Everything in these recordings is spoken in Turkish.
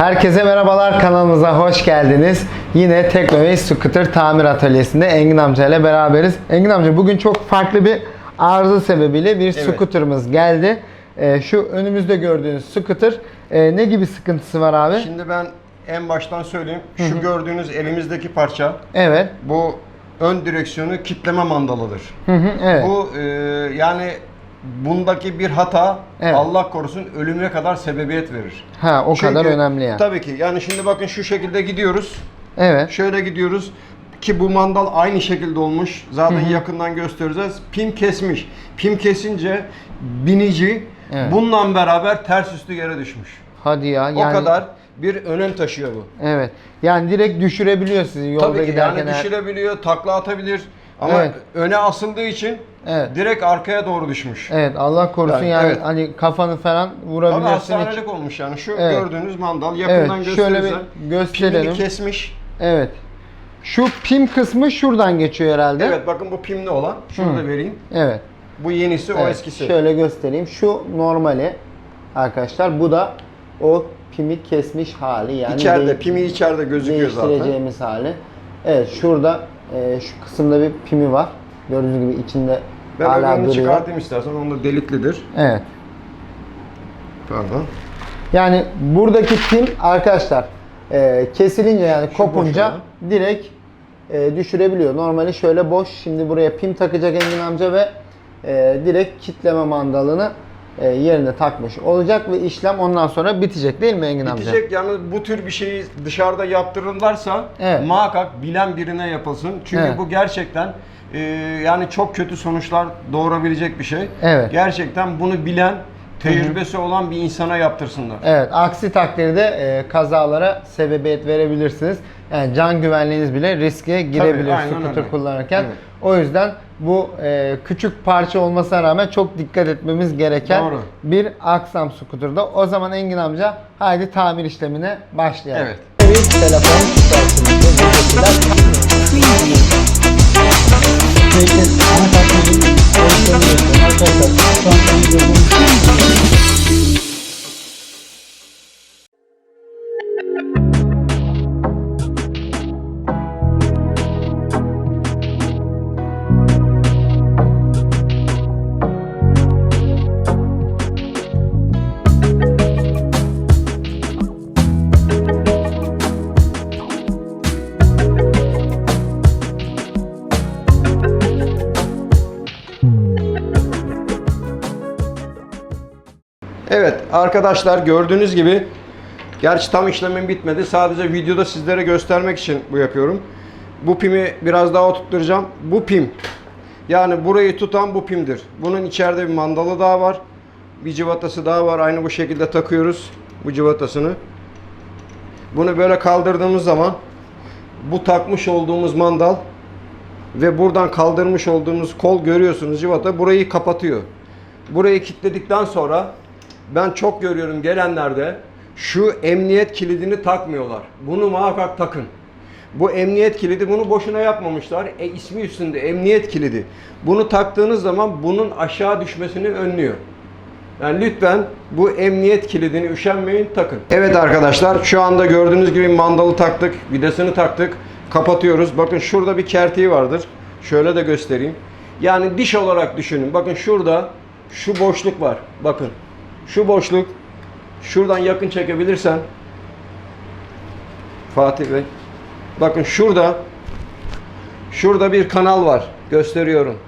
Herkese merhabalar kanalımıza hoş geldiniz. Yine Teknovey Scooter Tamir Atölyesi'nde Engin amca ile beraberiz. Engin amca bugün çok farklı bir arıza sebebiyle bir scooter'ımız geldi. Ee, şu önümüzde gördüğünüz scooter e, ne gibi sıkıntısı var abi? Şimdi ben en baştan söyleyeyim. Şu gördüğünüz elimizdeki parça Evet. bu ön direksiyonu kitleme mandalıdır. Hı hı, evet. Bu e, yani bundaki bir hata Evet. Allah korusun ölüme kadar sebebiyet verir. ha o Çünkü- kadar önemli yani. Tabii ki. Yani şimdi bakın şu şekilde gidiyoruz. Evet. Şöyle gidiyoruz ki bu mandal aynı şekilde olmuş. Zaten yakından göstereceğiz. Pim kesmiş. Pim kesince binici Evet. bununla beraber ters üstü yere düşmüş. Hadi ya. O Yani, kadar bir önem taşıyor bu. Evet. Yani direkt düşürebiliyor sizi yolda Tabii ki giderken. yani eğer- düşürebiliyor, takla atabilir. Ama Evet. öne asıldığı için Evet. direkt arkaya doğru düşmüş. Evet Allah korusun Yani, yani, evet. hani kafanı falan Tabii vurabilirsin. hiç- hastanelik olmuş yani. Şu Evet. gördüğünüz mandal yakından Evet, şöyle bir gösterirsen gösterelim. pimini kesmiş. Evet. Şu pim kısmı şuradan geçiyor herhalde. Evet bakın bu pimli olan. Şunu da vereyim. Evet. Bu yenisi o Evet, eskisi. Şöyle göstereyim. Şu normali arkadaşlar. Bu da o pimi kesmiş hali. Yani içeride de- pimi içeride gözüküyor zaten. değiştireceğimiz hali. Evet şurada e, şu kısımda bir pimi var. Gördüğünüz gibi içinde Ben hala öbürünü duruyor. çıkartayım istersen. Onda deliklidir. Evet. Pardon. Yani buradaki pim arkadaşlar e, kesilince yani kopunca boşuna. direkt e, düşürebiliyor. Normali şöyle boş. Şimdi buraya pim takacak Engin amca ve e, direkt kitleme mandalını e, yerine takmış olacak ve işlem ondan sonra bitecek değil mi Engin amca? Bitecek yalnız bu tür bir şeyi dışarıda yaptırırlarsa Evet. muhakkak bilen birine yapılsın. Çünkü Evet. bu gerçekten e, yani çok kötü sonuçlar doğurabilecek bir şey. Evet. Gerçekten bunu bilen, tecrübesi olan bir insana yaptırsınlar. Evet, aksi takdirde e, kazalara sebebiyet verebilirsiniz. Yani can güvenliğiniz bile riske girebilir aynen scooter öyle. kullanırken. Evet. O yüzden bu e, küçük parça olmasına rağmen çok dikkat etmemiz gereken Doğru. bir aksam scooter'da. O zaman Engin amca haydi tamir işlemine başlayalım. Evet. Bir telefon arkadaşlar. Şu an Evet arkadaşlar gördüğünüz gibi gerçi tam işlemim bitmedi. Sadece videoda sizlere göstermek için bu yapıyorum. Bu pimi biraz daha oturtturacağım. Bu pim yani burayı tutan bu pimdir. Bunun içeride bir mandalı daha var. Bir cıvatası daha var. Aynı bu şekilde takıyoruz bu cıvatasını. Bunu böyle kaldırdığımız zaman bu takmış olduğumuz mandal ve buradan kaldırmış olduğumuz kol görüyorsunuz cıvata burayı kapatıyor. Burayı kilitledikten sonra ben çok görüyorum gelenlerde şu emniyet kilidini takmıyorlar. Bunu muhakkak takın. Bu emniyet kilidi bunu boşuna yapmamışlar. E ismi üstünde emniyet kilidi. Bunu taktığınız zaman bunun aşağı düşmesini önlüyor. Yani lütfen bu emniyet kilidini üşenmeyin takın. Evet arkadaşlar şu anda gördüğünüz gibi mandalı taktık. Vidasını taktık. Kapatıyoruz. Bakın şurada bir kertiği vardır. Şöyle de göstereyim. Yani diş olarak düşünün. Bakın şurada şu boşluk var. Bakın. Şu boşluk. Şuradan yakın çekebilirsen. Fatih Bey. Bakın şurada. Şurada bir kanal var. Gösteriyorum.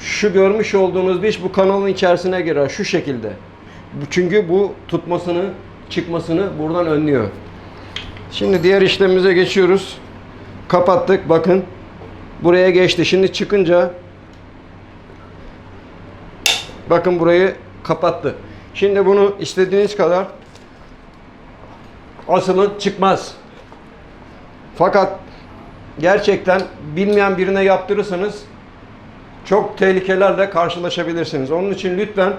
Şu görmüş olduğunuz diş bu kanalın içerisine girer şu şekilde. Çünkü bu tutmasını, çıkmasını buradan önlüyor. Şimdi diğer işlemimize geçiyoruz. Kapattık bakın. Buraya geçti. Şimdi çıkınca bakın burayı kapattı. Şimdi bunu istediğiniz kadar asılın çıkmaz. Fakat gerçekten bilmeyen birine yaptırırsanız çok tehlikelerle karşılaşabilirsiniz. Onun için lütfen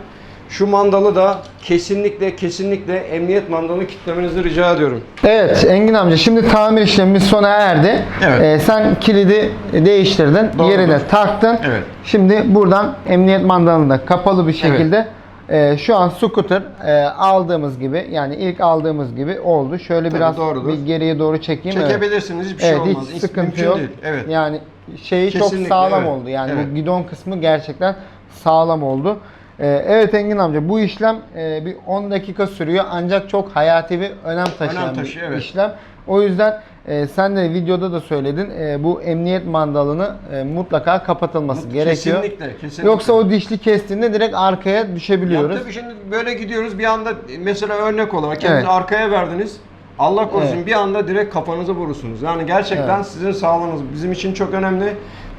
şu mandalı da kesinlikle kesinlikle emniyet mandalını kilitlemenizi rica ediyorum. Evet Engin amca şimdi tamir işlemimiz sona erdi. Evet. Ee, sen kilidi değiştirdin. Doğrudur. Yerine taktın. Evet. Şimdi buradan emniyet mandalını da kapalı bir şekilde Ee, şu an scooter e, aldığımız gibi yani ilk aldığımız gibi oldu. Şöyle Tabii, biraz doğrudur. bir geriye doğru çekeyim. Çekebilirsiniz hiçbir şey Evet olmaz. hiç sıkıntı yok. değil. Evet. Yani şeyi çok Kesinlikle, sağlam evet. oldu. Yani Evet. bu gidon kısmı gerçekten sağlam oldu. Ee, evet Engin amca bu işlem e, bir 10 dakika sürüyor ancak çok hayati bir önem taşıyan Önem bir taşıyor, evet. işlem. O yüzden e, sen de videoda da söyledin e, bu emniyet mandalını e, mutlaka kapatılması gerekiyor. Kesinlikle, kesinlikle. Yoksa o dişli kestiğinde direkt arkaya Ya düşebiliyoruz. tabii şimdi böyle gidiyoruz bir anda mesela örnek olarak kendinizi Evet. arkaya verdiniz. Allah korusun Evet. bir anda direkt kafanızı vurursunuz. Yani gerçekten Evet. sizin sağlığınız bizim için çok önemli.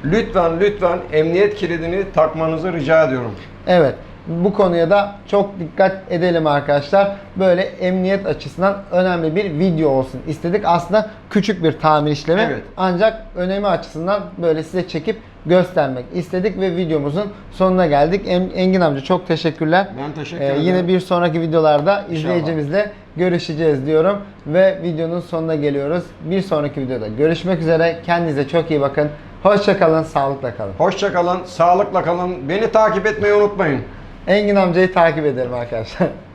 Lütfen lütfen emniyet kilidini takmanızı rica ediyorum. Evet. Bu konuya da çok dikkat edelim arkadaşlar. Böyle emniyet açısından önemli bir video olsun istedik. Aslında küçük bir tamir işlemi. Evet. Ancak önemi açısından böyle size çekip göstermek istedik ve videomuzun sonuna geldik. Engin amca çok teşekkürler. Ben teşekkür Ee, ederim. Yine bir sonraki videolarda izleyicimizle görüşeceğiz diyorum ve videonun sonuna geliyoruz. Bir sonraki videoda görüşmek üzere. Kendinize çok iyi bakın. Hoşça kalın, sağlıkla kalın. Hoşça kalın, sağlıkla kalın. Beni takip etmeyi unutmayın. Engin amcayı takip edelim arkadaşlar.